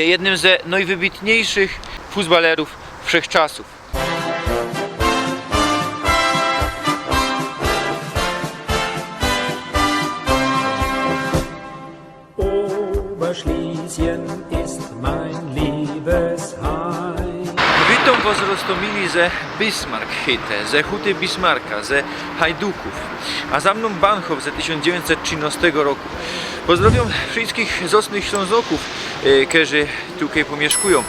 jednym ze najwybitniejszych futbalerów wszechczasów. Witam Was roztomili ze Bismarck-Hite, ze Huty Bismarcka, ze Hajduków, a za mną Banchow ze 1913 roku. Pozdrawiam wszystkich zosnych Ślązoków, którzy tutaj pomieszkują. E,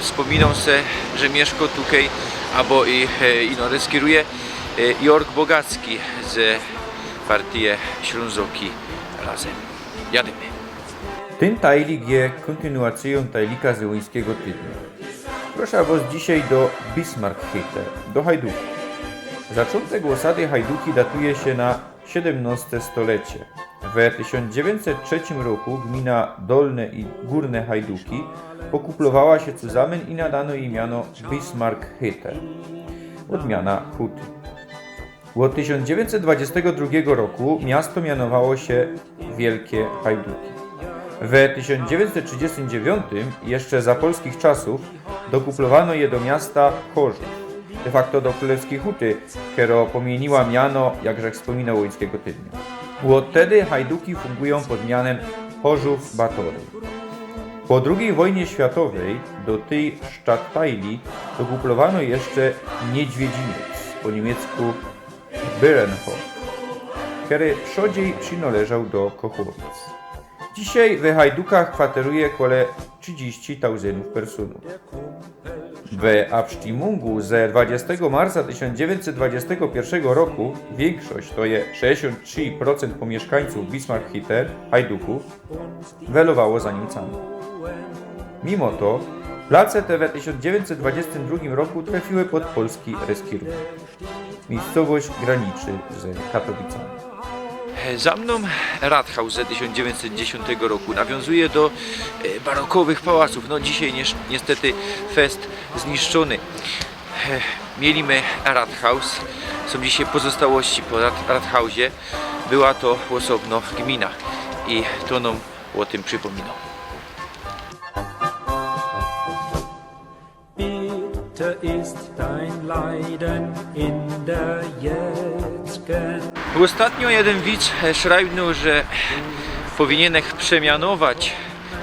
Wspominam se, że mieszka tutaj, albo i e, ino reskieruje e, Jork Bogacki z partii Ślązoki razem. Jademy. Ten tajlik je kontynuacją tajlika zełyńskiego tygodnia. Proszę Was dzisiaj do Bismarck-Hite, do Hajduki. Zaczątek osady Hajduki datuje się na XVII stolecie. W 1903 roku gmina Dolne i Górne Hajduki pokuplowała się zusammen i nadano jej miano Bismarck-Hite, odmiana Huty. Od 1922 roku miasto mianowało się Wielkie Hajduki. W 1939, jeszcze za polskich czasów, dokuplowano je do miasta Chorzów, de facto do Królewskiej Huty, która pomieniła miano, jakże wspominał łońskiego tydnia. Od wtedy Hajduki fungują pod mianem Chorzów Batory. Po II wojnie światowej do tej Stadtteili dokuplowano jeszcze Niedźwiedziniec, po niemiecku Byrenhof, który przodziej przynależał do Kochowic. Dzisiaj w Hajdukach kwateruje kole 30 tauzenów personów. W Abstimungu ze 20 marca 1921 roku większość, to je 63% pomieszkańców Bismarck-Hite, Hajduków, welowało za Niemcami. Mimo to place te w 1922 roku trafiły pod polski reskirun. Miejscowość graniczy z Katowicami. Za mną Rathaus z 1910 roku nawiązuje do e, barokowych pałaców. No dzisiaj niestety fest zniszczony. E, Mieliśmy Rathaus, są dzisiaj pozostałości po Rat- Rathausie. Była to osobno gmina i to nam o tym przypominał. Ist dein Leiden in der Ostatnio jeden widz e, szrajbnął, że powinienem przemianować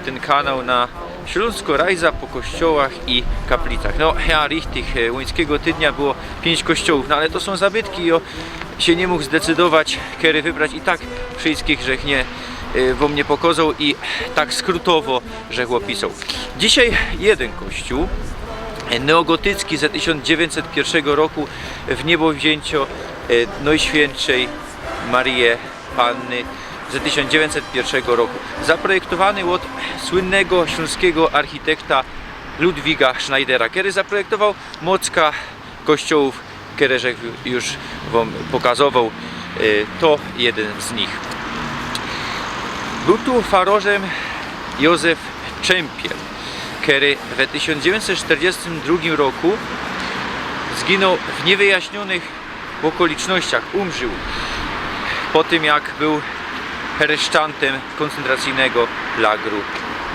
ten kanał na Śląsko Rajza po kościołach i kaplicach. No, ja richtig, e, łońskiego tydnia było pięć kościołów, no ale to są zabytki i o, się nie mógł zdecydować, kiedy wybrać i tak wszystkich, że nie e, wo mnie pokazał i tak skrótowo, że opisał. Dzisiaj jeden kościół, neogotycki z 1901 roku w niebowzięcio Najświętszej Maryje Panny z 1901 roku. Zaprojektowany od słynnego śląskiego architekta Ludwiga Schneidera, który zaprojektował mocka kościołów, które żech już Wam pokazował. E, To jeden z nich. Był tu farożem Józef Czempiel, który w 1942 roku zginął w niewyjaśnionych okolicznościach, umrzył po tym jak był hereszczantem koncentracyjnego lagru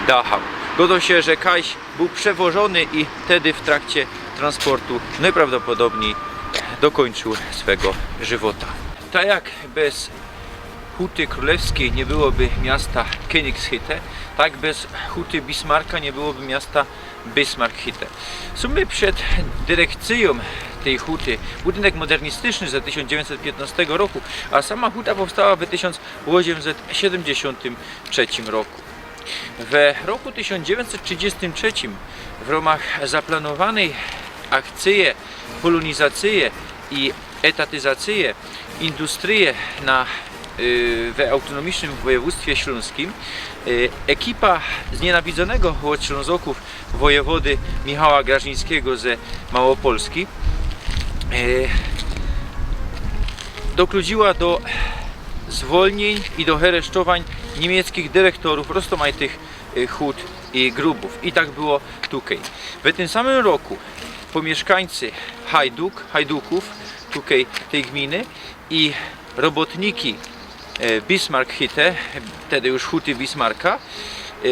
Dachau. Godo się, że Kaś był przewożony i wtedy w trakcie transportu najprawdopodobniej dokończył swego żywota. Tak jak bez Huty Królewskiej nie byłoby miasta Königshütte, tak bez Huty Bismarcka nie byłoby miasta Bismarck-Hütte. Sumy przed dyrekcją tej huty budynek modernistyczny z 1915 roku, a sama huta powstała w 1873 roku. W roku 1933 w ramach zaplanowanej akcji polonizacji i etatyzacji industrii na w autonomicznym województwie śląskim y, ekipa znienawidzonego od Ślązoków wojewody Michała Grażyńskiego ze Małopolski y, dokludziła do zwolnień i do hereszczowań niemieckich dyrektorów roztomajtych y, hut i grubów. I tak było tutaj. W tym samym roku pomieszkańcy Hajduk, Hajduków, tutaj tej gminy i robotniki e, Bismarck-Hütte, wtedy już huty Bismarcka, e,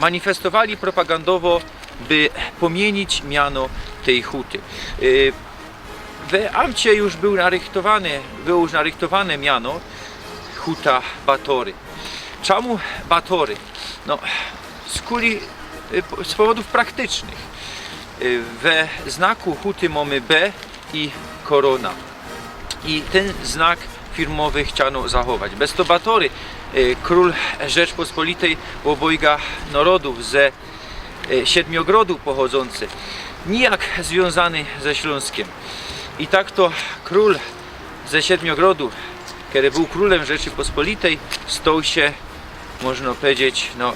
manifestowali propagandowo, by pomienić miano tej huty. Y, W Amcie już był narychtowany, było już narychtowane miano huta Batory. Czemu Batory? No, z kuli, z powodów praktycznych. We znaku huty mamy B i korona. I ten znak firmowy chciano zachować. Bez to Batory, y, król Rzeczpospolitej obojga narodów ze y, Siedmiogrodu pochodzący, nijak związany ze Śląskiem. I tak to król ze Siedmiogrodu, kiedy był królem Rzeczypospolitej, stał się, można powiedzieć, no,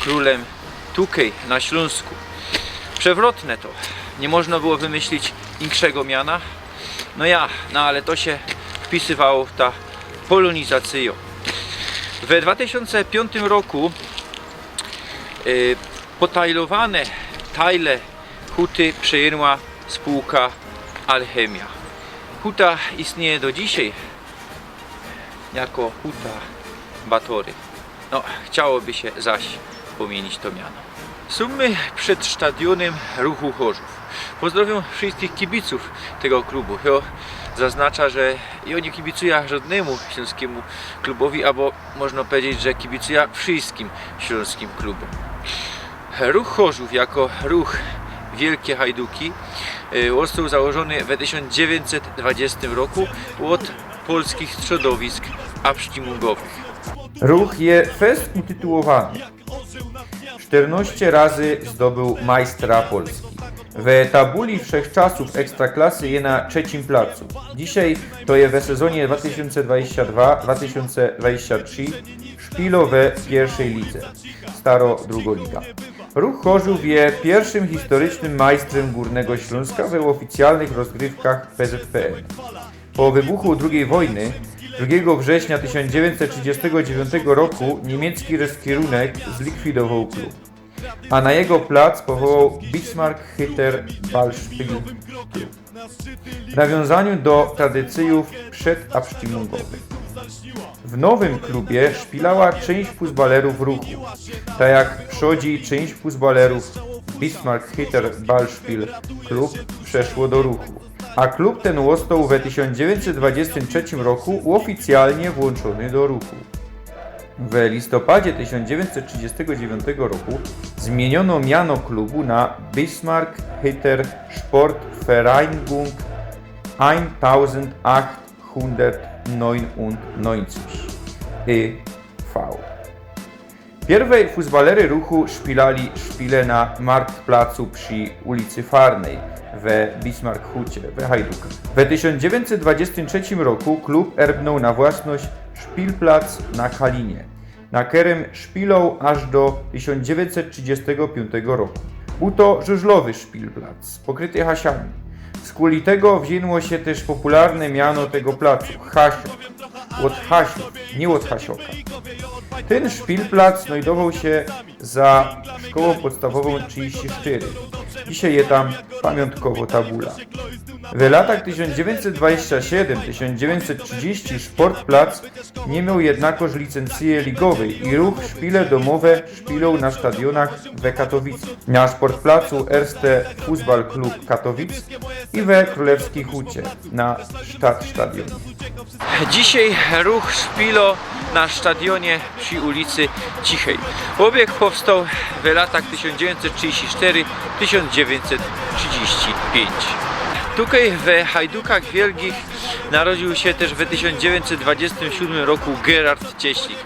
królem Tukej na Śląsku. Przewrotne to. Nie można było wymyślić inkszego miana. No ja, no ale to się wpisywało w ta polonizację. W 2005 roku y, potajlowane tajle huty przejęła spółka Alchemia. Huta istnieje do dzisiaj jako huta Batory. No, chciałoby się zaś pomienić to miano. Sumy przed stadionem ruchu Chorzów. Pozdrawiam wszystkich kibiców tego klubu. Jo, zaznacza, że ja nie kibicuję żadnemu śląskiemu klubowi, albo można powiedzieć, że kibicuję wszystkim śląskim klubom. Ruch Chorzów jako ruch Wielkie Hajduki y, został założony w 1920 roku od polskich środowisk absztimungowych. Ruch je fest utytułowany. 14 razy zdobył majstra Polski. W tabuli wszechczasów Ekstraklasy je na trzecim placu. Dzisiaj to je w sezonie 2022-2023 szpilo we pierwszej lidze. Staro Drugoliga. Ruch Chorzów je pierwszym historycznym majstrem Górnego Śląska we oficjalnych rozgrywkach PZPN. Po wybuchu II wojny 2 września 1939 roku niemiecki rozkierunek zlikwidował klub, a na jego plac powołał Bismarck Hitter Ballspiel Klub. W nawiązaniu do tradycyjów przedabstimungowych. W nowym klubie szpilała część fuzbalerów ruchu, tak jak przodzi część fuzbalerów Bismarck Hitter Ballspiel Klub przeszło do ruchu. A klub ten został w 1923 roku oficjalnie włączony do ruchu. W listopadzie 1939 roku zmieniono miano klubu na Bismarck Hitter Sportvereinigung 1899 e.V. Pierwej fuzbalery ruchu szpilali szpile na Marktplacu przy ulicy Farnej we Bismarck-Hucie, we Hajdukach. W 1923 roku klub erbnął na własność Szpilplac na Kalinie, na kerem szpilą aż do 1935 roku. Był to żużlowy Szpilplac, pokryty hasiami. Z kuli tego wzięło się też popularne miano tego placu Hasio, od Hasiów, nie od Hasioka. Ten szpilplac znajdował się za szkołą podstawową 34. Dzisiaj je tam pamiątkowo tabula. W latach 1927-1930 Sportplac nie miał jednakoż licencji ligowej i ruch szpile domowe szpilą na stadionach we Katowicy. Na Sportplacu Erste Fußball Klub Katowic i we Królewskiej Hucie na Stadtstadionie. Dzisiaj ruch Szpilo na stadionie przy ulicy Cichej. Obiekt powstał w latach 1934-1935. Tutaj w Hajdukach Wielkich narodził się też w 1927 roku Gerard Cieślik.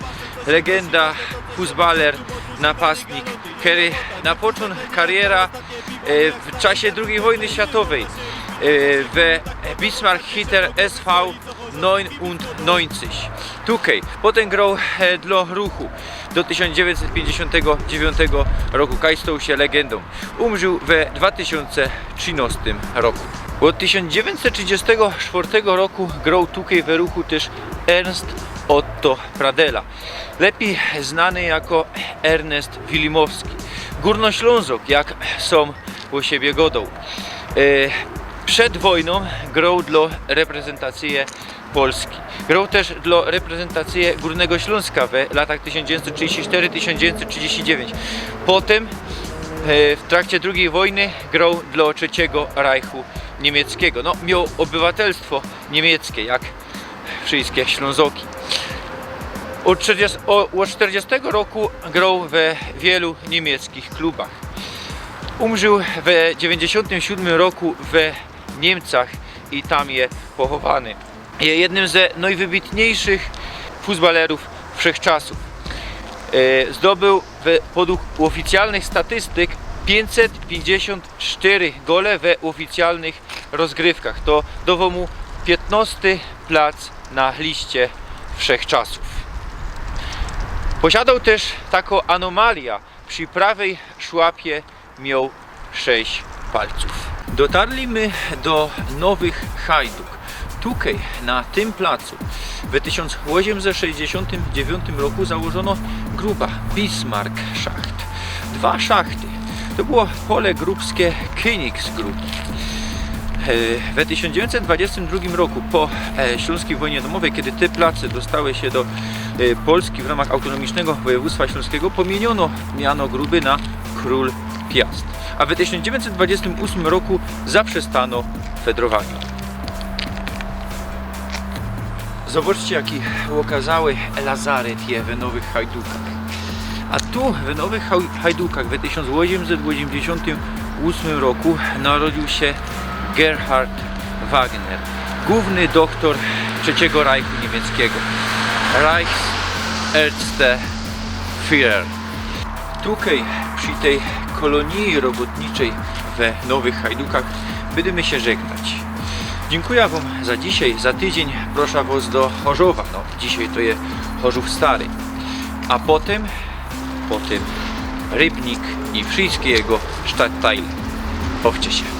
Legenda, fuzbaler, napastnik, który na początku kariera e, w czasie II wojny światowej e, w Bismarck Hitter SV 99. Tukej. Potem grał e, dla ruchu do 1959 roku. Kaj stał się legendą. Umrzył w 2013 roku. Od 1934 roku grał tukej w ruchu też Ernst Otto Pradela. Lepiej znany jako Ernest Wilimowski. Górnoślązok, jak są u siebie godą. E, przed wojną grał dla reprezentacji Polski. Grał też dla reprezentacji Górnego Śląska w latach 1934-1939. Potem e, w trakcie II wojny grał dla III Reichu niemieckiego. No, miał obywatelstwo niemieckie, jak wszystkie Ślązoki. Od 40, o- od 40 roku grał w wielu niemieckich klubach. Umrzył w 97 roku w Niemcach i tam je pochowany. Jednym ze najwybitniejszych futbalerów wszechczasów. E, Zdobył w, podług oficjalnych statystyk 554 gole w oficjalnych rozgrywkach. To dawał mu 15 plac na liście wszechczasów. Posiadał też taką anomalia. Przy prawej szłapie miał 6 palców. Dotarliśmy do Nowych Hajduk. Tutaj, na tym placu, w 1869 roku założono gruba Bismarck Schacht. Dwa szachty. To było pole grupskie Königsgrund. E, W 1922 roku po e, Śląskiej Wojnie Domowej, kiedy te place dostały się do e, Polski w ramach autonomicznego województwa śląskiego, pomieniono miano Gruby na Król Piast. A w 1928 roku zaprzestano fedrowania. Zobaczcie jaki okazały lazaret je w Nowych Hajdukach. Tu w Nowych Haj- Hajdukach w 1888 roku narodził się Gerhard Wagner, główny doktor III Reichu niemieckiego, Reichsärzte Führer. Tutaj przy tej kolonii robotniczej w Nowych Hajdukach będziemy się żegnać. Dziękuję Wam za dzisiaj, za tydzień proszę Was do Chorzowa. No, dzisiaj to jest Chorzów Stary. A potem, potem Rybnik i wszystkie jego stadtteile. Bawcie się.